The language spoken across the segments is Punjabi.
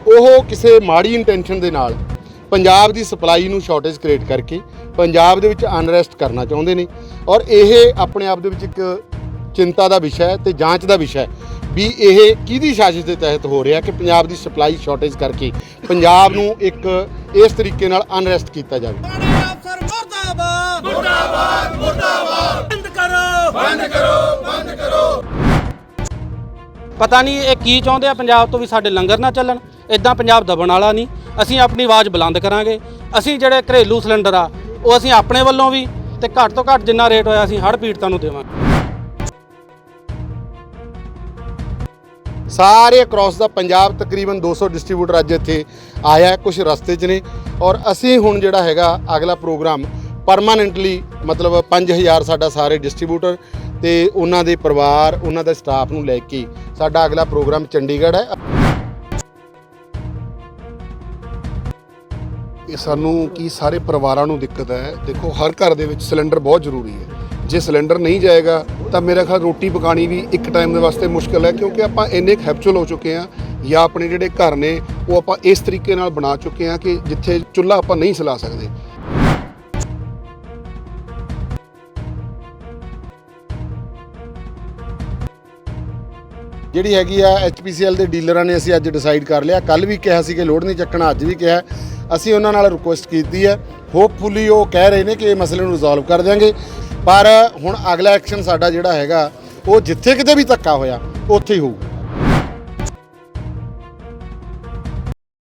ਉਹ ਕਿਸੇ ਮਾੜੀ ਇੰਟੈਂਸ਼ਨ ਦੇ ਨਾਲ ਪੰਜਾਬ ਦੀ ਸਪਲਾਈ ਨੂੰ ਸ਼ਾਰਟੇਜ ਕ੍ਰੀਏਟ ਕਰਕੇ ਪੰਜਾਬ ਦੇ ਵਿੱਚ ਅਨਰੈਸਟ ਕਰਨਾ ਚਾਹੁੰਦੇ ਨੇ ਔਰ ਇਹ ਆਪਣੇ ਆਪ ਦੇ ਵਿੱਚ ਇੱਕ ਚਿੰਤਾ ਦਾ ਵਿਸ਼ਾ ਹੈ ਤੇ ਜਾਂਚ ਦਾ ਵਿਸ਼ਾ ਹੈ ਵੀ ਇਹ ਕਿਹਦੀ ਸਾਜ਼ਿਸ਼ ਦੇ ਤਹਿਤ ਹੋ ਰਿਹਾ ਕਿ ਪੰਜਾਬ ਦੀ ਸਪਲਾਈ ਸ਼ਾਰਟੇਜ ਕਰਕੇ ਪੰਜਾਬ ਨੂੰ ਇੱਕ ਇਸ ਤਰੀਕੇ ਨਾਲ ਅਨਰੈਸਟ ਕੀਤਾ ਜਾਵੇ। ਥਾਣੇ ਅਫਸਰ ਮੁਰਦਾਬਾਦ! ਮੁਰਦਾਬਾਦ ਮੁਰਦਾਬਾਦ! ਬੰਦ ਕਰੋ! ਬੰਦ ਕਰੋ ਬੰਦ ਕਰੋ! ਪਤਾ ਨਹੀਂ ਇਹ ਕੀ ਚਾਹੁੰਦੇ ਆ, ਪੰਜਾਬ ਤੋਂ ਵੀ ਸਾਡੇ ਲੰਗਰ ਨਾ ਚੱਲਣ। ਇਦਾਂ ਪੰਜਾਬ ਦਬਣ ਵਾਲਾ ਨਹੀਂ। ਅਸੀਂ ਆਪਣੀ ਆਵਾਜ਼ ਬੁਲੰਦ ਕਰਾਂਗੇ। ਅਸੀਂ ਜਿਹੜੇ ਘਰੇਲੂ ਸਿਲੰਡਰ ਆ, ਉਹ ਅਸੀਂ ਆਪਣੇ ਵੱਲੋਂ ਵੀ ਤੇ ਘੱਟ ਤੋਂ ਘੱਟ ਜਿੰਨਾ ਰੇਟ ਹੋਇਆ ਅਸੀਂ ਹੜ੍ਹ ਪੀੜਤਾਂ ਨੂੰ ਦੇਵਾਂਗੇ। ਸਾਰੇ ਅਕ੍ਰੋਸ ਦਾ ਪੰਜਾਬ ਤਕਰੀਬਨ 200 ਡਿਸਟ੍ਰੀਬਿਊਟਰ ਅੱਜ ਇੱਥੇ ਆਇਆ ਹੈ ਕੁਝ ਰਸਤੇ 'ਚ ਨੇ। ਔਰ ਅਸੀਂ ਹੁਣ ਜਿਹੜਾ ਹੈਗਾ ਅਗਲਾ ਪ੍ਰੋਗਰਾਮ ਪਰਮਾਨੈਂਟਲੀ ਮਤਲਬ 5000 ਸਾਡਾ ਸਾਰੇ ਡਿਸਟ੍ਰੀਬਿਊਟਰ ਤੇ ਉਹਨਾਂ ਦੇ ਪਰਿਵਾਰ, ਉਹਨਾਂ ਦਾ ਸਟਾਫ ਨੂੰ ਲੈ ਕੇ ਸਾਡਾ ਅਗਲਾ ਪ੍ਰੋਗਰਾਮ ਚੰਡੀਗੜ੍ਹ ਹੈ। ਇਹ ਸਾਨੂੰ ਕੀ ਸਾਰੇ ਪਰਿਵਾਰਾਂ ਨੂੰ ਦਿੱਕਤ ਹੈ? ਦੇਖੋ, ਹਰ ਘਰ ਦੇ ਵਿੱਚ ਸਿਲੰਡਰ ਬਹੁਤ ਜ਼ਰੂਰੀ ਹੈ। ਜੇ ਸਿਲੰਡਰ ਨਹੀਂ ਜਾਏਗਾ, ਤਾਂ ਮੇਰਾ ਖਿਆਲ ਰੋਟੀ ਪਕਾਣੀ ਵੀ ਇੱਕ ਟਾਈਮ ਦੇ ਵਾਸਤੇ ਮੁਸ਼ਕਲ ਹੈ, ਕਿਉਂਕਿ ਆਪਾਂ ਇੰਨੇ ਹੈਪਚੁਅਲ ਹੋ ਚੁੱਕੇ ਹਾਂ, ਜਾਂ ਆਪਣੇ ਜਿਹੜੇ ਘਰ ਨੇ, ਉਹ ਆਪਾਂ ਇਸ ਤਰੀਕੇ ਨਾਲ ਬਣਾ ਚੁੱਕੇ ਹਾਂ ਕਿ ਜਿੱਥੇ ਚੁੱਲ੍ਹਾ ਆਪਾਂ ਨਹੀਂ ਚਲਾ ਸਕਦੇ। ਜਿਹੜੀ ਹੈਗੀ ਆ HPCL ਦੇ ਡੀਲਰਾਂ ਨੇ ਅਸੀਂ ਅੱਜ ਡਿਸਾਈਡ ਕਰ ਲਿਆ। ਕੱਲ ਵੀ ਕਿਹਾ ਸੀ ਕਿ ਲੋਡ ਨਹੀਂ ਚੱਕਣਾ, ਅੱਜ ਵੀ ਕਿਹਾ। ਅਸੀਂ ਉਹਨਾਂ ਨਾਲ ਰਿਕੁਐਸਟ ਕੀਤੀ ਹੈ। ਹੋਪਫੁਲੀ ਉਹ ਕਹਿ ਰਹੇ ਨੇ ਕਿ ਇਹ ਮਸਲੇ ਨੂੰ ਰਿਜ਼ੋਲਵ ਕਰ ਦਿਆਂਗੇ। ਪਰ ਹੁਣ ਅਗਲਾ ਐਕਸ਼ਨ ਸਾਡਾ ਜਿਹੜਾ ਹੈਗਾ, ਉਹ ਜਿੱਥੇ ਕਿਤੇ ਵੀ ਧੱਕਾ ਹੋਇਆ, ਉੱਥੇ ਹੀ ਹੋਊ।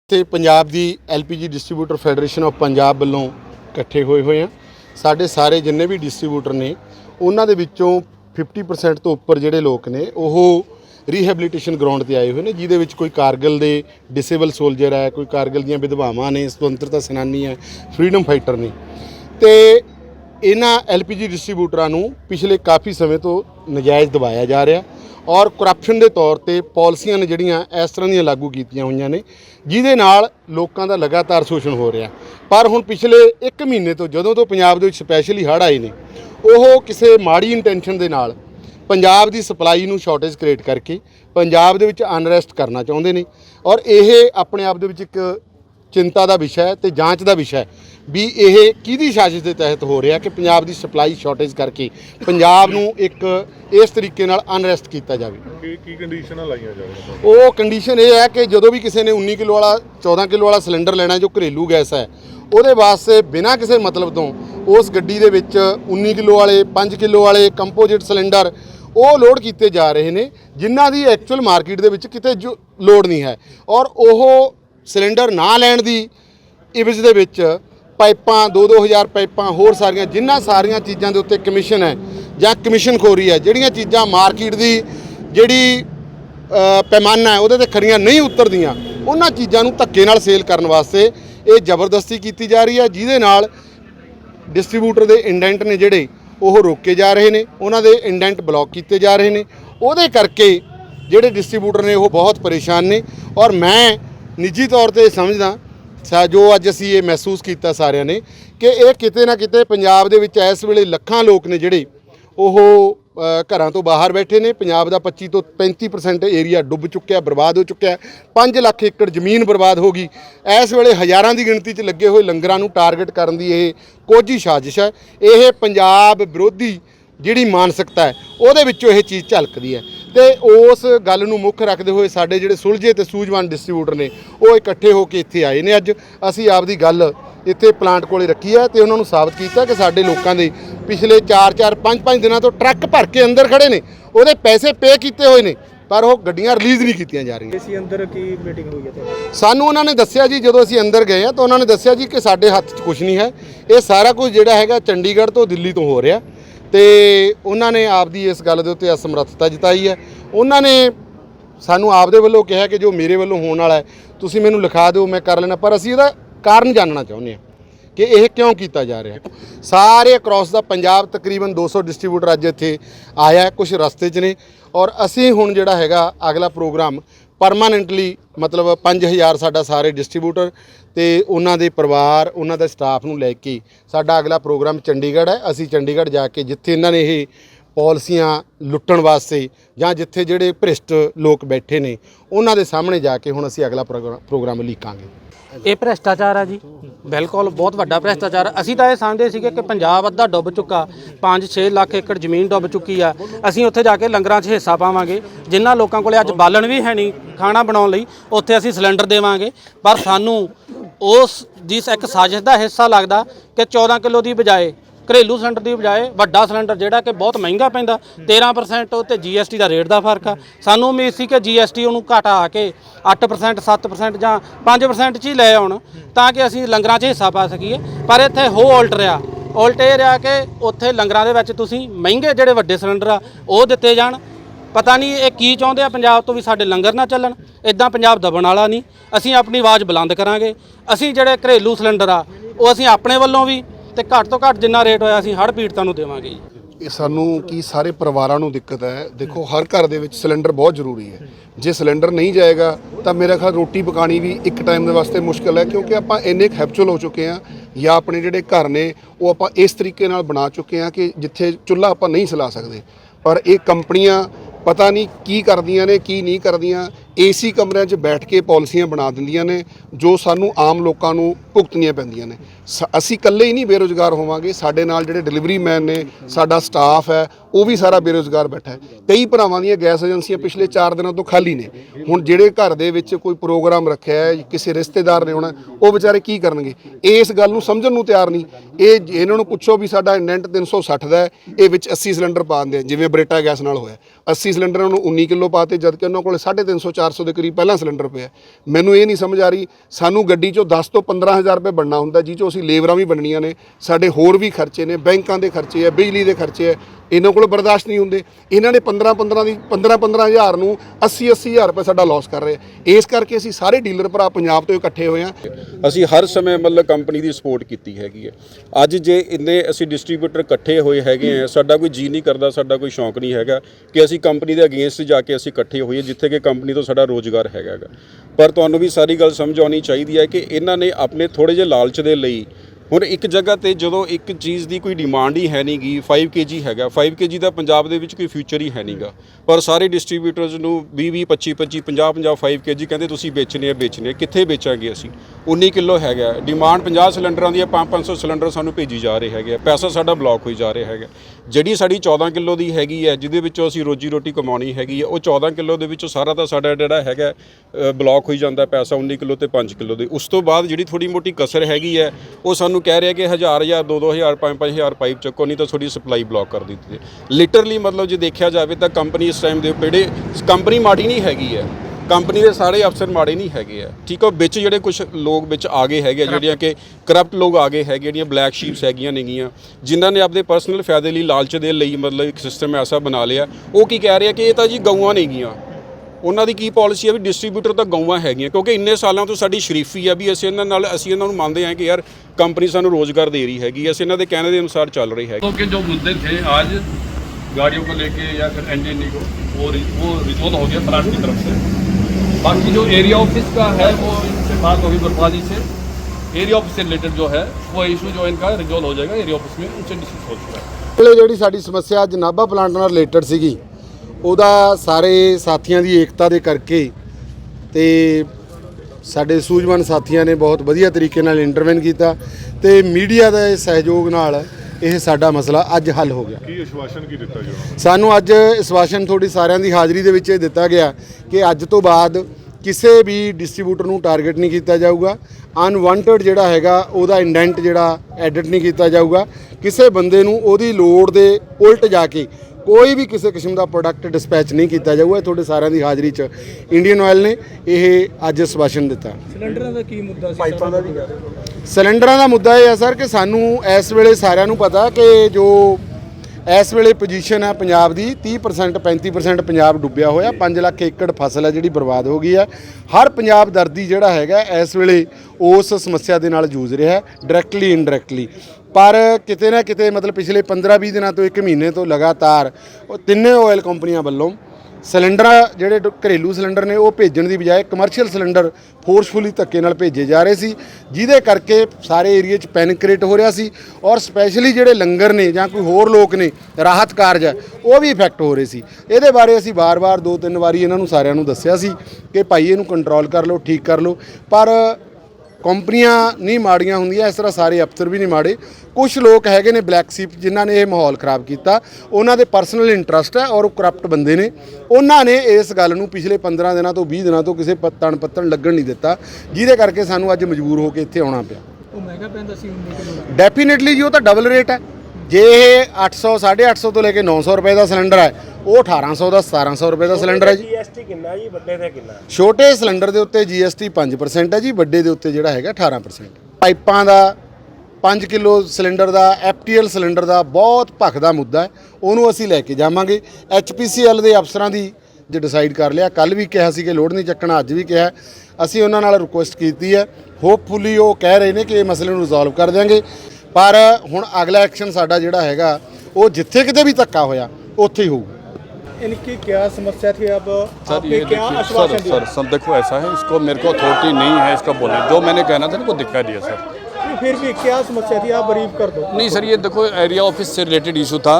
ਤੇ ਪੰਜਾਬ ਦੀ LPG distributor federation of Punjab ਵੱਲੋਂ ਇਕੱਠੇ ਹੋਏ ਹੋਏ ਆ। ਸਾਡੇ ਸਾਰੇ ਜਿੰਨੇ ਵੀ ਡਿਸਟ੍ਰੀਬਿਊਟਰ ਨੇ, ਉਹਨਾਂ ਦੇ ਵਿੱਚੋਂ 50% ਤੋਂ ਉੱਪਰ ਜਿਹੜੇ ਲੋਕ ਨੇ, ਉਹ ਰੀਹੈਬਿਲਿਟੇਸ਼ਨ ਗਰਾਊਂਡ ਤੇ ਆਏ ਹੋਏ ਨੇ, ਜਿਹਦੇ ਵਿੱਚ ਕੋਈ ਕਾਰਗਿਲ ਦੇ ਡਿਸੇਬਲ ਸੋਲਜਰ ਹੈ, ਕੋਈ ਕਾਰਗਿਲ ਦੀਆਂ ਵਿਧਵਾਵਾਂ ਨੇ, ਸੁਤੰਤਰਤਾ ਸੈਨਾਨੀ ਹੈ ਫਰੀडम ਫਾਈਟਰ ਨੇ। ਤੇ ਇਹਨਾਂ ਐਲਪੀਜੀ ਡਿਸਟ੍ਰੀਬਿਊਟਰਾਂ ਨੂੰ ਪਿਛਲੇ ਕਾਫੀ ਸਮੇਂ ਤੋਂ ਨਜਾਇਜ਼ ਦਬਾਇਆ ਜਾ ਰਿਹਾ ਔਰ ਕਰਪਸ਼ਨ ਦੇ ਤੌਰ ਤੇ ਪਾਲਿਸੀਆਂ ਨੇ ਜਿਹੜੀਆਂ ਇਸ ਤਰ੍ਹਾਂ ਦੀਆਂ ਲਾਗੂ ਕੀਤੀਆਂ ਹੋਈਆਂ ਨੇ, ਜਿਹਦੇ ਨਾਲ ਲੋਕਾਂ ਦਾ ਲਗਾਤਾਰ ਸ਼ੋਸ਼ਣ ਹੋ ਰਿਹਾ। ਪਰ ਹੁਣ ਪਿਛਲੇ 1 ਮਹੀਨੇ ਤੋਂ ਜਦੋਂ ਤੋਂ ਪੰਜਾਬ ਦੇ ਵਿੱਚ ਸਪੈਸ਼ਲੀ ਹੜ੍ਹ ਆਏ ਨੇ, ਉਹ ਕਿਸੇ ਮਾੜੀ ਇੰਟੈਂਸ਼ਨ ਦੇ ਨਾਲ ਪੰਜਾਬ ਦੀ ਸਪਲਾਈ ਨੂੰ ਸ਼ਾਰਟੇਜ ਕ੍ਰੀਏਟ ਕਰਕੇ ਪੰਜਾਬ ਦੇ ਵਿੱਚ ਅਨਰੈਸਟ ਕਰਨਾ ਚਾਹੁੰਦੇ ਨੇ ਔਰ ਇਹ ਆਪਣੇ ਆਪ ਦੇ ਵਿੱਚ ਇੱਕ ਚਿੰਤਾ ਦਾ ਵਿਸ਼ਾ ਹੈ ਤੇ ਜਾਂਚ ਦਾ ਵਿਸ਼ਾ ਹੈ ਵੀ ਇਹ ਕਿਹਦੀ ਸਾਜ਼ਿਸ਼ ਦੇ ਤਹਿਤ ਹੋ ਰਿਹਾ ਕਿ ਪੰਜਾਬ ਦੀ ਸਪਲਾਈ ਸ਼ਾਰਟੇਜ ਕਰਕੇ ਪੰਜਾਬ ਨੂੰ ਇੱਕ ਇਸ ਤਰੀਕੇ ਨਾਲ ਅਨਰੈਸਟ ਕੀਤਾ ਜਾਵੇ। ਕੀ ਕੀ ਕੰਡੀਸ਼ਨਾਂ ਲਾਈਆਂ ਜਾਣ? ਉਹ ਕੰਡੀਸ਼ਨ ਇਹ ਹੈ ਕਿ ਜਦੋਂ ਵੀ ਕਿਸੇ ਨੇ 19 ਕਿਲੋ ਵਾਲਾ 14 ਕਿਲੋ ਵਾਲਾ ਸਿਲੰਡਰ ਲੈਣਾ ਜੋ ਘਰੇਲੂ ਗੈਸ ਹੈ ਉਹਦੇ ਵਾਸਤੇ ਬਿਨਾਂ ਕਿਸੇ ਮਤਲਬ ਤੋਂ ਉਸ ਗੱਡੀ ਦੇ ਵਿੱਚ 19 ਕਿਲੋ ਵਾਲੇ 5 ਕਿਲੋ ਵਾਲੇ ਕੰਪੋਜ਼ਿਟ ਸਿਲੰਡਰ ਉਹ ਲੋਡ ਕੀਤੇ ਜਾ ਰਹੇ ਨੇ, ਜਿਨ੍ਹਾਂ ਦੀ ਐਕਚੁਅਲ ਮਾਰਕੀਟ ਦੇ ਵਿੱਚ ਕਿਤੇ ਜੋ ਲੋਡ ਨਹੀਂ ਹੈ। ਔਰ ਉਹ ਸਿਲੰਡਰ ਨਾ ਲੈਣ ਦੀ ਇਵਜ਼ ਦੇ ਵਿੱਚ ਪਾਈਪਾਂ 2-2000 ਪਾਈਪਾਂ, ਹੋਰ ਸਾਰੀਆਂ ਜਿਨ੍ਹਾਂ ਸਾਰੀਆਂ ਚੀਜ਼ਾਂ ਦੇ ਉੱਤੇ ਕਮਿਸ਼ਨ ਹੈ ਜਾਂ ਕਮਿਸ਼ਨ ਖੋਰੀ ਹੈ, ਜਿਹੜੀਆਂ ਚੀਜ਼ਾਂ ਮਾਰਕੀਟ ਦੀ ਜਿਹੜੀ ਪੈਮਾਨਾ ਹੈ, ਉਹਦੇ ਤੇ ਖਰੀਆਂ ਨਹੀਂ ਉਤਰਦੀਆਂ। ਉਹਨਾਂ ਚੀਜ਼ਾਂ ਨੂੰ ਧੱਕੇ ਨਾਲ ਸੇਲ ਕਰਨ ਵਾਸਤੇ ਇਹ ਜ਼ਬਰਦਸਤੀ ਕੀਤੀ ਜਾ ਰਹੀ ਹੈ, ਜਿਹਦੇ ਨਾਲ ਡਿਸਟ੍ਰੀਬਿਊਟਰ ਦੇ ਇੰਡੈਂਟ ਨੇ ਜਿਹੜੇ, ਉਹ ਰੋਕੇ ਜਾ ਰਹੇ ਨੇ, ਉਹਨਾਂ ਦੇ ਇੰਡੈਂਟ ਬਲੌਕ ਕੀਤੇ ਜਾ ਰਹੇ ਨੇ। ਉਹਦੇ ਕਰਕੇ ਜਿਹੜੇ ਡਿਸਟ੍ਰੀਬਿਊਟਰ ਨੇ, ਉਹ ਬਹੁਤ ਪਰੇਸ਼ਾਨ ਨੇ। ਔਰ ਮੈਂ ਨਿੱਜੀ ਤੌਰ ਤੇ ਸਮਝਦਾ, ਸਾ, ਜੋ ਅੱਜ ਅਸੀਂ ਇਹ ਮਹਿਸੂਸ ਕੀਤਾ ਸਾਰਿਆਂ ਨੇ, ਕਿ ਇਹ ਕਿਤੇ ਨਾ ਕਿਤੇ ਪੰਜਾਬ ਦੇ ਵਿੱਚ ਇਸ ਵੇਲੇ ਲੱਖਾਂ ਲੋਕ ਨੇ ਜਿਹੜੇ, ਉਹ ਘਰਾਂ ਤੋਂ ਬਾਹਰ ਬੈਠੇ ਨੇ। ਪੰਜਾਬ ਦਾ 25 ਤੋਂ 35% ਏਰੀਆ ਡੁੱਬ ਚੁੱਕਿਆ, ਬਰਬਾਦ ਹੋ ਚੁੱਕਿਆ। 5 ਲੱਖ ਏਕੜ ਜ਼ਮੀਨ ਬਰਬਾਦ ਹੋ ਗਈ। ਇਸ ਵੇਲੇ ਹਜ਼ਾਰਾਂ ਦੀ ਗਿਣਤੀ 'ਚ ਲੱਗੇ ਹੋਏ ਲੰਗਰਾਂ ਨੂੰ ਟਾਰਗੇਟ ਕਰਨ ਦੀ ਇਹ ਕੋਝੀ ਸਾਜ਼ਿਸ਼ ਹੈ। ਇਹ ਪੰਜਾਬ ਵਿਰੋਧੀ ਜਿਹੜੀ ਮਾਨਸਿਕਤਾ ਹੈ, ਉਹਦੇ ਵਿੱਚੋਂ ਇਹ ਚੀਜ਼ ਝਲਕਦੀ ਹੈ। ਤੇ ਉਸ ਗੱਲ ਨੂੰ ਮੁੱਖ ਰੱਖਦੇ ਹੋਏ ਸਾਡੇ ਜਿਹੜੇ ਸੁਲਝੇ ਤੇ ਸੂਝਵਾਨ ਡਿਸਟ੍ਰੀਬਿਊਟਰ ਨੇ, ਉਹ ਇਕੱਠੇ ਹੋ ਕੇ ਇੱਥੇ ਆਏ ਨੇ ਅੱਜ। ਅਸੀਂ ਆਪਦੀ ਗੱਲ ਇੱਥੇ ਪਲਾਂਟ ਕੋਲੇ ਰੱਖੀ ਹੈ ਤੇ ਉਹਨਾਂ ਨੂੰ ਸਾਬਤ ਕੀਤਾ ਕਿ ਸਾਡੇ ਲੋਕਾਂ ਦੇ ਪਿਛਲੇ 4-4 5-5 ਦਿਨਾਂ ਤੋਂ ਟਰੱਕ ਭਰ ਕੇ ਅੰਦਰ ਖੜੇ ਨੇ। ਉਹਦੇ ਪੈਸੇ ਪੇ ਕੀਤੇ ਹੋਏ ਨੇ ਪਰ ਉਹ ਗੱਡੀਆਂ ਰਿਲੀਜ਼ ਨਹੀਂ ਕੀਤੀਆਂ ਜਾ ਰਹੀਆਂ। ਏਸੀ ਅੰਦਰ ਕੀ ਮੀਟਿੰਗ ਹੋਈ ਹੈ ਤੁਹਾਡੀ? ਸਾਨੂੰ ਉਹਨਾਂ ਨੇ ਦੱਸਿਆ ਜੀ ਜਦੋਂ ਅਸੀਂ ਅੰਦਰ ਗਏ ਆ ਤਾਂ ਉਹਨਾਂ ਨੇ ਦੱਸਿਆ ਜੀ ਕਿ ਸਾਡੇ ਹੱਥ 'ਚ ਕੁਝ ਨਹੀਂ ਹੈ। ਇਹ ਸਾਰਾ ਕੁਝ ਜਿਹੜਾ ਹੈਗਾ ਚੰਡੀਗੜ੍ਹ ਤੋਂ ਦਿੱਲੀ ਤੋਂ ਹੋ ਰਿਹਾ। ਤੇ ਉਹਨਾਂ ਨੇ ਆਪਦੀ ਇਸ ਗੱਲ ਦੇ ਉੱਤੇ ਅਸਮਰੱਥਤਾ ਜਤਾਈ ਹੈ। ਉਹਨਾਂ ਨੇ ਸਾਨੂੰ ਆਪਦੇ ਵੱਲੋਂ ਕਿਹਾ ਕਿ ਜੋ ਮੇਰੇ ਵੱਲੋਂ ਹੋਣ ਵਾਲਾ ਹੈ ਤੁਸੀਂ ਮੈਨੂੰ ਲਿਖਾ ਦਿਓ ਮੈਂ ਕਰ ਲੈਣਾ ਪਰ ਅਸੀਂ ਇਹਦਾ ਕਾਰਨ ਜਾਣਨਾ ਚਾਹੁੰਦੇ ਹਾਂ ਕਿ ਇਹ ਕਿਉਂ ਕੀਤਾ ਜਾ ਰਿਹਾ? ਸਾਰੇ ਅਕ੍ਰੋਸ ਦਾ ਪੰਜਾਬ ਤਕਰੀਬਨ 200 ਡਿਸਟ੍ਰੀਬਿਊਟਰ ਅੱਜ ਇੱਥੇ ਆਇਆ ਹੈ ਕੁਝ ਰਸਤੇ 'ਚ ਨੇ। ਔਰ ਅਸੀਂ ਹੁਣ ਜਿਹੜਾ ਹੈਗਾ, ਅਗਲਾ ਪ੍ਰੋਗਰਾਮ ਪਰਮਾਨੈਂਟਲੀ ਮਤਲਬ 5000 ਸਾਡਾ ਸਾਰੇ ਡਿਸਟ੍ਰੀਬਿਊਟਰ ਤੇ ਉਹਨਾਂ ਦੇ ਪਰਿਵਾਰ, ਉਹਨਾਂ ਦੇ ਸਟਾਫ ਨੂੰ ਲੈ ਕੇ ਸਾਡਾ ਅਗਲਾ ਪ੍ਰੋਗਰਾਮ ਚੰਡੀਗੜ੍ਹ ਹੈ। ਅਸੀਂ ਚੰਡੀਗੜ੍ਹ ਜਾ ਕੇ ਜਿੱਥੇ ਇਹਨਾਂ ਨੇ ਇਹ ਪਾਲਿਸੀਆਂ ਲੁੱਟਣ ਵਾਸਤੇ ਜਾਂ ਜਿੱਥੇ ਜਿਹੜੇ ਭ੍ਰਿਸ਼ਟ ਲੋਕ ਬੈਠੇ ਨੇ, ਉਹਨਾਂ ਦੇ ਸਾਹਮਣੇ ਜਾ ਕੇ ਹੁਣ ਅਸੀਂ ਅਗਲਾ ਪ੍ਰੋਗਰਾ- ਪ੍ਰੋਗਰਾਮ ਲਿਖਾਂਗੇ ਇਹ ਭ੍ਰਿਸ਼ਟਾਚਾਰ ਆ ਜੀ। ਬਿਲਕੁਲ, ਬਹੁਤ ਵੱਡਾ ਭ੍ਰਿਸ਼ਟਾਚਾਰ। ਅਸੀਂ ਤਾਂ ਇਹ ਸਮਝਦੇ ਸੀਗੇ ਕਿ ਪੰਜਾਬ ਅੱਧਾ ਡੁੱਬ ਚੁੱਕਾ 5-6 ਲੱਖ ਏਕੜ ਜ਼ਮੀਨ ਡੁੱਬ ਚੁੱਕੀ ਆ। ਅਸੀਂ ਉੱਥੇ ਜਾ ਕੇ ਲੰਗਰਾਂ 'ਚ ਹਿੱਸਾ ਪਾਵਾਂਗੇ। ਜਿਨ੍ਹਾਂ ਲੋਕਾਂ ਕੋਲੇ ਅੱਜ ਬਾਲਣ ਵੀ ਹੈ ਨਹੀਂ, ਖਾਣਾ ਬਣਾਉਣ ਲਈ, ਉੱਥੇ ਅਸੀਂ ਸਿਲੰਡਰ ਦੇਵਾਂਗੇ। ਪਰ ਸਾਨੂੰ ਉਸ, ਜਿਸ ਇੱਕ ਸਾਜ਼ਿਸ਼ ਦਾ ਹਿੱਸਾ ਲੱਗਦਾ ਕਿ 14 ਕਿਲੋ ਦੀ ਬਜਾਏ ਘਰੇਲੂ ਸਿਲੰਡਰ ਦੀ ਬਜਾਏ ਵੱਡਾ ਸਿਲੰਡਰ ਜਿਹੜਾ ਕਿ ਬਹੁਤ ਮਹਿੰਗਾ ਪੈਂਦਾ 13% ਉਹ ਤੇ GST ਦਾ ਰੇਟ ਦਾ ਫ਼ਰਕ ਆ। ਸਾਨੂੰ ਉਮੀਦ ਸੀ ਕਿ GST ਉਹਨੂੰ ਘਟਾ ਕੇ 8% 7% ਜਾਂ 5% ਚ ਹੀ ਲੈ ਆਉਣ ਤਾਂ ਕਿ ਅਸੀਂ ਲੰਗਰਾਂ 'ਚ ਹਿੱਸਾ ਪਾ ਸਕੀਏ। ਪਰ ਇੱਥੇ ਹੋ ਉਲਟ ਰਿਹਾ। ਉਲਟ ਇਹ ਰਿਹਾ ਕਿ ਉੱਥੇ ਲੰਗਰਾਂ ਦੇ ਵਿੱਚ ਤੁਸੀਂ ਮਹਿੰਗੇ ਜਿਹੜੇ ਵੱਡੇ ਸਿਲੰਡਰ ਆ, ਉਹ ਦਿੱਤੇ ਜਾਣ। ਪਤਾ ਨਹੀਂ ਇਹ ਕੀ ਚਾਹੁੰਦੇ ਆ, ਪੰਜਾਬ ਤੋਂ ਵੀ ਸਾਡੇ ਲੰਗਰ ਨਾ ਚੱਲਣ। ਇਦਾਂ ਪੰਜਾਬ ਦਬਣ ਵਾਲਾ ਨਹੀਂ। ਅਸੀਂ ਆਪਣੀ ਆਵਾਜ਼ ਬੁਲੰਦ ਕਰਾਂਗੇ। ਅਸੀਂ ਜਿਹੜੇ ਘਰੇਲੂ ਸਿਲੰਡਰ ਆ, ਉਹ ਅਸੀਂ ਆਪਣੇ ਵੱਲੋਂ ਵੀ ਤੇ ਘੱਟ ਤੋਂ ਘੱਟ ਜਿੰਨਾ ਰੇਟ ਹੋਇਆ ਅਸੀਂ ਹੜ੍ਹ ਪੀੜਤਾਂ ਨੂੰ ਦੇਵਾਂਗੇ ਜੀ। ਇਹ ਸਾਨੂੰ ਕੀ ਸਾਰੇ ਪਰਿਵਾਰਾਂ ਨੂੰ ਦਿੱਕਤ ਹੈ, ਦੇਖੋ ਹਰ ਘਰ ਦੇ ਵਿੱਚ ਸਿਲੰਡਰ ਬਹੁਤ ਜ਼ਰੂਰੀ ਹੈ। ਜੇ ਸਿਲੰਡਰ ਨਹੀਂ ਜਾਏਗਾ ਤਾਂ ਮੇਰਾ ਖਿਆਲ ਰੋਟੀ ਪਕਾਣੀ ਵੀ ਇੱਕ ਟਾਈਮ ਦੇ ਵਾਸਤੇ ਮੁਸ਼ਕਲ ਹੈ, ਕਿਉਂਕਿ ਆਪਾਂ ਇੰਨੇ ਹੈਬਚੁਅਲ ਹੋ ਚੁੱਕੇ ਹਾਂ ਜਾਂ ਆਪਣੇ ਜਿਹੜੇ ਘਰ ਨੇ, ਉਹ ਆਪਾਂ ਇਸ ਤਰੀਕੇ ਨਾਲ ਬਣਾ ਚੁੱਕੇ ਹਾਂ ਕਿ ਜਿੱਥੇ ਚੁੱਲ੍ਹਾ ਆਪਾਂ ਨਹੀਂ ਚਲਾ ਸਕਦੇ। ਪਰ ਇਹ ਕੰਪਨੀਆਂ ਪਤਾ ਨਹੀਂ ਕੀ ਕਰਦੀਆਂ ਨੇ, ਕੀ ਨਹੀਂ ਕਰਦੀਆਂ ਏਸੀ ਕਮਰਿਆਂ 'ਚ ਬੈਠ ਕੇ ਪਾਲਿਸੀਆਂ ਬਣਾ ਦਿੰਦੀਆਂ ਨੇ, ਜੋ ਸਾਨੂੰ ਆਮ ਲੋਕਾਂ ਨੂੰ ਭੁਗਤਣੀਆਂ ਪੈਂਦੀਆਂ ਨੇ। ਸ- ਅਸੀਂ ਇਕੱਲੇ ਹੀ ਨਹੀਂ ਬੇਰੋਜ਼ਗਾਰ ਹੋਵਾਂਗੇ, ਸਾਡੇ ਨਾਲ ਜਿਹੜੇ ਡਿਲੀਵਰੀ ਮੈਨ ਨੇ, ਸਾਡਾ ਸਟਾਫ ਹੈ ਉਹ ਵੀ ਸਾਰਾ ਬੇਰੋਜ਼ਗਾਰ ਬੈਠਾ ਹੈ। ਕਈ ਭਰਾਵਾਂ ਦੀਆਂ ਗੈਸ ਏਜੰਸੀਆਂ ਪਿਛਲੇ 4 ਦਿਨਾਂ ਤੋਂ ਖਾਲੀ ਨੇ। ਹੁਣ ਜਿਹੜੇ ਘਰ ਦੇ ਵਿੱਚ ਕੋਈ ਪ੍ਰੋਗਰਾਮ ਰੱਖਿਆ ਹੈ, ਕਿਸੇ ਰਿਸ਼ਤੇਦਾਰ ਨੇ ਆਉਣਾ ਉਹ ਵਿਚਾਰੇ ਕੀ ਕਰਨਗੇ? ਇਸ ਗੱਲ ਨੂੰ ਸਮਝਣ ਨੂੰ ਤਿਆਰ ਨਹੀਂ। ਇਹ ਇਹਨਾਂ ਨੂੰ ਪੁੱਛੋ ਵੀ ਸਾਡਾ ਇੰਡੈਂਟ 360 ਦਾ ਇਹ ਵਿੱਚ 80 ਸਿਲੰਡਰ ਪਾ ਦਿੰਦੇ ਜਿਵੇਂ ਬਰੇਟਾ ਗੈਸ ਨਾਲ ਹੋਇਆ। 80 ਸਿਲੰਡਰਾਂ ਨੂੰ 19 ਕਿਲੋ ਪਾਤੇ ਜਦ ਕਿ ਉਹਨਾਂ ਕੋਲ 350 400 ਦੇ ਕਰੀਬ ਪਹਿਲਾਂ ਸਿਲੰਡਰ ਪਿਆ ਮੈਨੂੰ ਇਹ ਨਹੀਂ ਸਮਝ ਆ ਰਹੀ, ਸਾਨੂੰ ਗੱਡੀ ਚੋਂ 10 ਤੋਂ 15000 ਰੁਪਏ ਬਣਨਾ ਹੁੰਦਾ ਜਿਹ ਚੋਂ ਅਸੀਂ ਲੇਬਰਾਂ ਵੀ ਬਣਨੀਆਂ ਨੇ, ਸਾਡੇ ਹੋਰ ਵੀ ਖਰਚੇ ਨੇ, ਬੈਂਕਾਂ ਦੇ ਖਰਚੇ ਹੈ, ਬਿਜਲੀ ਦੇ ਖਰਚੇ ਹੈ, ਇਹਨਾਂ ਕੋਲ ਬਰਦਾਸ਼ਤ ਨਹੀਂ ਹੁੰਦੇ। ਇਹਨਾਂ ਨੇ 15 15 ਦੀ 15 15000 ਨੂੰ 80 80000 ਰੁਪਏ ਸਾਡਾ ਲਾਸ ਕਰ ਰਹੇ। ਇਸ ਕਰਕੇ ਅਸੀਂ ਸਾਰੇ ਡੀਲਰ ਭਰਾ ਪੰਜਾਬ ਤੋਂ ਇਕੱਠੇ ਹੋਏ ਆ ਅਸੀਂ ਹਰ ਸਮੇਂ ਮਤਲਬ ਕੰਪਨੀ ਦੀ ਸਪੋਰਟ ਕੀਤੀ ਹੈਗੀ ਹੈ। ਅੱਜ ਜੇ ਇੰਨੇ ਅਸੀਂ ਡਿਸਟ੍ਰੀਬਿਊਟਰ ਇਕੱਠੇ ਹੋਏ ਹੈਗੇ ਆ ਸਾਡਾ ਕੋਈ ਜੀ ਨਹੀਂ ਕਰਦਾ, ਸਾਡਾ ਕੋਈ ਸ਼ੌਂਕ ਨਹੀਂ ਹੈਗਾ ਕਿ ਅਸੀਂ ਕੰਪਨੀ ਦੇ ਅਗੇਂਸਟ ਜਾ ਕੇ ਅਸੀਂ ਇਕੱਠੇ ਹੋਈਏ, ਜਿੱਥੇ ਕਿ ਕੰਪਨੀ ਤੋਂ ਸਾਡਾ ਰੋਜ਼ਗਾਰ ਹੈਗਾ ਗਾ। ਪਰ ਤੁਹਾਨੂੰ ਵੀ ਸਾਰੀ ਗੱਲ ਸਮਝ ਆਉਣੀ ਚਾਹੀਦੀ ਹੈ ਕਿ ਇਹਨਾਂ ਨੇ ਆਪਣੇ ਥੋੜੇ ਜਿਹੇ ਲਾਲਚ ਦੇ ਲਈ ਹੁਣ ਇੱਕ ਜਗ੍ਹਾ ਤੇ ਜਦੋਂ ਇੱਕ ਚੀਜ਼ ਦੀ ਕੋਈ ਡਿਮਾਂਡ ਹੀ ਹੈ ਨਹੀਂਗੀ 5 kg ਹੈਗਾ 5 kg ਦਾ ਪੰਜਾਬ ਦੇ ਵਿੱਚ ਕੋਈ ਫਿਊਚਰ ਹੀ ਹੈ ਨਹੀਂਗਾ। ਪਰ ਸਾਰੇ ਡਿਸਟ੍ਰੀਬਿਊਟਰਸ ਨੂੰ 20 20 25 25 50 50 5 kg ਕਹਿੰਦੇ ਤੁਸੀਂ ਵੇਚਣੇ ਆ ਵੇਚਣੇ ਆ, ਕਿੱਥੇ ਵੇਚਾਂਗੇ ਅਸੀਂ? 19 ਕਿਲੋ ਹੈਗਾ। ਡਿਮਾਂਡ 50 ਸਿਲੰਡਰਾਂ ਦੀ ਹੈ 5 500 ਸਿਲੰਡਰ ਸਾਨੂੰ ਭੇਜੀ ਜਾ ਰਹੇ ਹੈਗੇ ਆ। ਪੈਸਾ ਸਾਡਾ ਬਲੌਕ ਹੋਈ ਜਾ ਰਿਹਾ ਹੈਗਾ। ਜਿਹੜੀ ਸਾਡੀ 14 ਕਿਲੋ ਦੀ ਹੈਗੀ ਹੈ ਜਿਹਦੇ ਵਿੱਚੋਂ ਅਸੀਂ ਰੋਜੀ ਰੋਟੀ ਕਮਾਉਣੀ ਹੈਗੀ ਹੈ ਉਹ 14 ਕਿਲੋ ਦੇ ਵਿੱਚੋਂ ਸਾਰਾ ਤਾਂ ਸਾਡਾ ਜਿਹੜਾ ਹੈਗਾ ਅ, ਬਲੌਕ ਹੋਈ ਜਾਂਦਾ ਪੈਸਾ 19 ਕਿਲੋ ਤੇ 5 ਕਿਲੋ ਦੇ। ਉਸ ਤੋਂ ਬਾਅਦ ਜਿਹੜੀ ਥੋੜੀ ਮੋਟੀ ਕਸਰ ਹੈਗੀ ਹੈ ਉਹ ਸਾਨੂੰ ਕਹਿ ਰਿਹਾ ਕਿ 1000 1000 2 2000 5 5000 ਪਾਈਪ ਚੱਕੋ ਨਹੀਂ ਤਾਂ ਤੁਹਾਡੀ ਸਪਲਾਈ ਬਲੌਕ ਕਰ ਦਿੱਤੀ ਲਿਟਰਲੀ ਮਤਲਬ ਜੇ ਦੇਖਿਆ ਜਾਵੇ ਤਾਂ ਕੰਪਨੀ ਇਸ ਟਾਈਮ ਦੇ ਉੱਤੇ ਜਿਹੜੇ ਕੰਪਨੀ ਮਾੜੀ ਨਹੀਂ ਹੈਗੀ ਹੈ ਕੰਪਨੀ ਦੇ ਸਾਰੇ ਅਫਸਰ ਮਾੜੇ ਨਹੀਂ ਹੈਗੇ ਆ ਠੀਕ ਆ ਵਿੱਚ ਜਿਹੜੇ ਕੁਝ ਲੋਕ ਵਿੱਚ ਆ ਗਏ ਹੈਗੇ ਆ, ਜਿਹੜੀਆਂ ਕਿ ਕਰਪਟ ਲੋਕ ਆ ਗਏ ਹੈਗੇ ਜਿਹੜੀਆਂ ਬਲੈਕ ਸ਼ੀਪਸ ਹੈਗੀਆਂ ਨੇਗੀਆਂ ਜਿਨ੍ਹਾਂ ਨੇ ਆਪਣੇ ਪਰਸਨਲ ਫਾਇਦੇ ਲਈ ਲਾਲਚ ਦੇ ਲਈ ਮਤਲਬ ਇੱਕ ਸਿਸਟਮ ਐਸਾ ਬਣਾ ਲਿਆ ਉਹ ਕੀ ਕਹਿ ਰਹੇ ਆ ਕਿ ਇਹ ਤਾਂ ਜੀ ਗਊਆਂ ਨੇਗੀਆਂ ਉਹਨਾਂ ਦੀ ਕੀ ਪਾਲਿਸੀ ਹੈ ਵੀ ਡਿਸਟ੍ਰੀਬਿਊਟਰ ਤਾਂ ਗਊਆਂ ਹੈਗੀਆਂ ਕਿਉਂਕਿ ਇੰਨੇ ਸਾਲਾਂ ਤੋਂ ਸਾਡੀ ਸ਼ਰੀਫੀ ਆ ਵੀ ਅਸੀਂ ਇਹਨਾਂ ਨਾਲ ਅਸੀਂ ਇਹਨਾਂ ਨੂੰ ਮੰਨਦੇ ਹਾਂ ਕਿ ਯਾਰ ਕੰਪਨੀ ਸਾਨੂੰ ਰੋਜ਼ਗਾਰ ਦੇ ਰਹੀ ਹੈਗੀ ਅਸੀਂ ਇਹਨਾਂ ਦੇ ਕਹਿਣੇ ਦੇ ਅਨੁਸਾਰ ਚੱਲ ਰਹੀ ਹੈਗੀ तो के जो मुद्दे थे आज गाड़ियों को लेके या फिर इंजन को वो रि- वो रिजोल्व हो गया प्लांट की तरफ से बाकी जो एरिया ऑफिस का है वो इनसे बात होगी गुरफा जी से एरिया ऑफिस से रिलेटेड जो है वो इशू जो इनका रिजोल्व हो जाएगा एरिया ऑफिस में उनसे डिस्कस हो चुका है ਪਹਿਲੇ ਜਿਹੜੀ ਸਾਡੀ ਸਮੱਸਿਆ ਅੱਜ ਨਾਭਾ ਪਲਾਂਟ ਨਾਲ ਰਿਲੇਟਡ ਸੀਗੀ ਉਹਦਾ ਸਾਰੇ ਸਾਥੀਆਂ ਦੀ ਏਕਤਾ ਦੇ ਕਰਕੇ ਤੇ ਸਾਡੇ ਸੂਝਵਾਨ ਸਾਥੀਆਂ ਨੇ ਬਹੁਤ ਵਧੀਆ ਤਰੀਕੇ ਨਾਲ ਇੰਟਰਵੈਨ ਕੀਤਾ ਤੇ ਮੀਡੀਆ ਦੇ ਸਹਿਯੋਗ ਨਾਲ ਇਹ ਸਾਡਾ ਮਸਲਾ ਅੱਜ ਹੱਲ ਹੋ ਗਿਆ। ਕੀ ਆਸ਼ਵਾਸਨ ਕੀ ਦਿੱਤਾ ਜੀ ਉਹਨਾਂ ਨੂੰ? ਸਾਨੂੰ ਅੱਜ ਇਸਵਾਸ਼ਨ ਤੁਹਾਡੀ ਸਾਰਿਆਂ ਦੀ ਹਾਜ਼ਰੀ ਦੇ ਵਿੱਚ ਇਹ ਦਿੱਤਾ ਗਿਆ ਕਿ ਅੱਜ ਤੋਂ ਬਾਅਦ ਕਿਸੇ ਵੀ ਡਿਸਟ੍ਰੀਬਿਊਟਰ ਨੂੰ ਟਾਰਗੇਟ ਨਹੀਂ ਕੀਤਾ ਜਾਊਗਾ। ਅਨਵਾਂਟਡ ਜਿਹੜਾ ਹੈਗਾ ਉਹਦਾ ਇੰਡੈਂਟ ਜਿਹੜਾ ਐਡਿਟ ਨਹੀਂ ਕੀਤਾ ਜਾਊਗਾ। ਕਿਸੇ ਬੰਦੇ ਨੂੰ ਉਹਦੀ ਲੋੜ ਦੇ ਉਲਟ ਜਾ ਕੇ ਕੋਈ ਵੀ ਕਿਸੇ ਕਿਸਮ ਦਾ ਪ੍ਰੋਡਕਟ ਡਿਸਪੈਚ ਨਹੀਂ ਕੀਤਾ ਜਾਊਗਾ ਇਹ ਤੁਹਾਡੇ ਸਾਰਿਆਂ ਦੀ ਹਾਜ਼ਰੀ 'ਚ ਇੰਡੀਅਨ ਆਇਲ ਨੇ ਇਹ ਅੱਜ ਇਸਵਾਸ਼ਨ ਦਿੱਤਾ। ਸਿਲੰਡਰਾਂ ਦਾ ਕੀ ਮੁੱਦਾ ਸੀ? ਪਾਈਪਾਂ ਦਾ ਵੀ ਸਿਲੰਡਰਾਂ ਦਾ ਮੁੱਦਾ ਇਹ ਹੈ ਸਰ ਕਿ ਸਾਨੂੰ ਇਸ ਵੇਲੇ ਸਾਰਿਆਂ ਨੂੰ ਪਤਾ ਕਿ ਜੋ ਇਸ ਵੇਲੇ ਪੋਜੀਸ਼ਨ ਹੈ ਪੰਜਾਬ ਦੀ 30% 35% ਪੰਜਾਬ ਡੁੱਬਿਆ ਹੋਇਆ 5 ਲੱਖ ਏਕੜ ਫਸਲ ਹੈ ਜਿਹੜੀ ਬਰਬਾਦ ਹੋ ਗਈ ਹੈ। ਹਰ ਪੰਜਾਬ ਦਰਦੀ ਜਿਹੜਾ ਹੈਗਾ ਇਸ ਵੇਲੇ ਉਸ ਸਮੱਸਿਆ ਦੇ ਨਾਲ ਜੂਝ ਰਿਹਾ ਹੈ ਡਾਇਰੈਕਟਲੀ ਇਨਡਾਇਰੈਕਟਲੀ ਪਰ ਕਿਤੇ ਨਾ ਕਿਤੇ ਮਤਲਬ ਪਿਛਲੇ 15-20 ਦਿਨਾਂ ਤੋਂ ਇੱਕ ਮਹੀਨੇ ਤੋਂ ਲਗਾਤਾਰ ਤਿੰਨੇ ਆਇਲ ਕੰਪਨੀਆਂ ਵੱਲੋਂ ਸਿਲੰਡਰ ਜਿਹੜੇ ਡ- ਘਰੇਲੂ ਸਿਲੰਡਰ ਨੇ, ਉਹ ਭੇਜਣ ਦੀ ਬਜਾਏ ਕਮਰਸ਼ੀਅਲ ਸਿਲੰਡਰ ਫੋਰਸਫੁਲੀ ਧੱਕੇ ਨਾਲ ਭੇਜੇ ਜਾ ਰਹੇ ਸੀ, ਜਿਹਦੇ ਕਰਕੇ ਸਾਰੇ ਏਰੀਆ 'ਚ ਪੈਨਿਕ ਕ੍ਰੀਏਟ ਹੋ ਰਿਹਾ ਸੀ ਔਰ ਸਪੈਸ਼ਲੀ ਜਿਹੜੇ ਲੰਗਰ ਨੇ ਜਾਂ ਕੋਈ ਹੋਰ ਲੋਕ ਨੇ, ਰਾਹਤ ਕਾਰਜ ਹੈ ਉਹ ਵੀ ਇਫੈਕਟ ਹੋ ਰਹੇ ਸੀ। ਇਹਦੇ ਬਾਰੇ ਅਸੀਂ ਵਾਰ-ਵਾਰ ਦੋ ਤਿੰਨ ਵਾਰੀ ਇਹਨਾਂ ਨੂੰ ਸਾਰਿਆਂ ਨੂੰ ਦੱਸਿਆ ਸੀ ਕਿ ਭਾਈ ਇਹਨੂੰ ਕੰਟਰੋਲ ਕਰ ਲਓ, ਠੀਕ ਕਰ ਲਓ। ਪਰ ਕੰਪਨੀਆਂ ਨਹੀਂ ਮਾੜੀਆਂ ਹੁੰਦੀਆਂ ਇਸ ਤਰ੍ਹਾਂ ਸਾਰੇ ਅਫਸਰ ਵੀ ਨਹੀਂ ਮਾੜੇ। ਕੁਝ ਲੋਕ ਹੈਗੇ ਨੇ ਬਲੈਕ ਸੀਪ ਜਿਨ੍ਹਾਂ ਨੇ ਇਹ ਮਾਹੌਲ ਖਰਾਬ ਕੀਤਾ। ਉਹਨਾਂ ਦੇ ਪਰਸਨਲ ਇੰਟਰਸਟ ਹੈ ਔਰ ਉਹ ਕਰਪਟ ਬੰਦੇ ਨੇ। ਉਹਨਾਂ ਨੇ ਇਸ ਗੱਲ ਨੂੰ ਪਿਛਲੇ 15 ਦਿਨਾਂ ਤੋਂ 20 ਦਿਨਾਂ ਤੋਂ ਕਿਸੇ ਪੱਤਣ ਪੱਤਣ ਲੱਗਣ ਨਹੀਂ ਦਿੱਤਾ ਜਿਹਦੇ ਕਰਕੇ ਸਾਨੂੰ ਅੱਜ ਮਜਬੂਰ ਹੋ ਕੇ ਇੱਥੇ ਆਉਣਾ ਪਿਆ। ਉਹ ਮਹਿੰਗਾ ਪੈਂਦਾ ਸੀ 19 ਕਿਲੋ ਡੈਫੀਨਿਟਲੀ ਜੀ ਉਹ ਤਾਂ ਡਬਲ ਰੇਟ ਹੈ। ਜੇ ਇਹ 800 850 ਤੋਂ ਲੈ ਕੇ 900 ਰੁਪਏ ਦਾ ਸਿਲੰਡਰ ਹੈ ਉਹ 1800 ਦਾ 1700 ਰੁਪਏ ਦਾ ਸਿਲੰਡਰ ਹੈ ਜੀ। ਜੀਐਸਟੀ ਕਿੰਨਾ ਜੀ ਵੱਡੇ ਤੇ ਕਿੰਨਾ? ਛੋਟੇ ਸਿਲੰਡਰ ਦੇ ਉੱਤੇ GST 5% ਹੈ ਜੀ ਵੱਡੇ ਦੇ ਉੱਤੇ ਜਿਹੜਾ ਹੈਗਾ 18% ਪਾਈਪਾਂ ਦਾ 5 ਕਿਲੋ ਸਿਲੰਡਰ ਦਾ FTL ਸਿਲੰਡਰ ਦਾ ਬਹੁਤ ਭਖਦਾ ਮੁੱਦਾ ਹੈ ਉਹਨੂੰ ਅਸੀਂ ਲੈ ਕੇ ਜਾਵਾਂਗੇ। HPCL ਦੇ ਅਫਸਰਾਂ ਦੀ ਜੇ ਡਿਸਾਈਡ ਕਰ ਲਿਆ ਕੱਲ ਵੀ ਕਿਹਾ ਸੀ ਕਿ ਲੋਡ ਨਹੀਂ ਚੱਕਣਾ ਅੱਜ ਵੀ ਕਿਹਾ। ਅਸੀਂ ਉਹਨਾਂ ਨਾਲ ਰਿਕੁਐਸਟ ਕੀਤੀ ਹੈ। ਹੋਪਫੁਲੀ ਉਹ ਕਹਿ ਰਹੇ ਨੇ ਕਿ ਇਹ ਮਸਲੇ ਨੂੰ ਰਿਜ਼ੋਲਵ ਕਰ ਦਿਆਂਗੇ। ਪਰ ਹੁਣ ਅਗਲਾ ਐਕਸ਼ਨ ਸਾਡਾ ਜਿਹੜਾ ਹੈਗਾ ਉਹ ਜਿੱਥੇ ਕਿਤੇ ਵੀ ਧੱਕਾ ਹੋਇਆ ਉੱਥੇ ਹੀ ਹੋਊਗਾ इनकी क्या समस्या थी अब सर आपने ये क्या देखिए आश्वासन सर दिया सर सब देखो ऐसा है इसको मेरे को अथॉरिटी नहीं है इसका बोलने जो मैंने कहना था इनको दिखा दिया सर नहीं, फिर भी क्या समस्या थी आप ब्रीफ कर दो नहीं सर ये देखो एरिया ऑफिस से रिलेटेड इशू था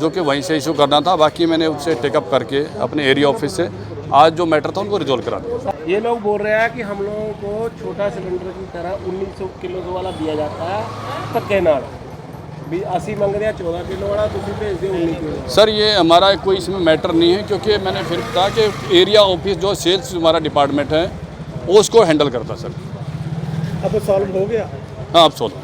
जो कि वहीं से इशू करना था बाकी मैंने उससे टेकअप करके अपने एरिया ऑफिस से आज जो मैटर था उनको रिजोल्व करा दिया। ये लोग बोल रहे हैं कि हम लोगों को छोटा सिलेंडर की तरह उन्नीस सौ किलो वाला दिया जाता है धक्के नाल। अस्सी मंग रहे हैं चौदह किलो वाला तो तुम भेज दो उन्नीस किलो सर ये हमारा कोई इसमें मैटर नहीं है क्योंकि मैंने फिर कहा कि एरिया ऑफ़िस जो सेल्स हमारा डिपार्टमेंट है उसको हैंडल करता सर। अब सॉल्व हो गया। हाँ अब सॉल्व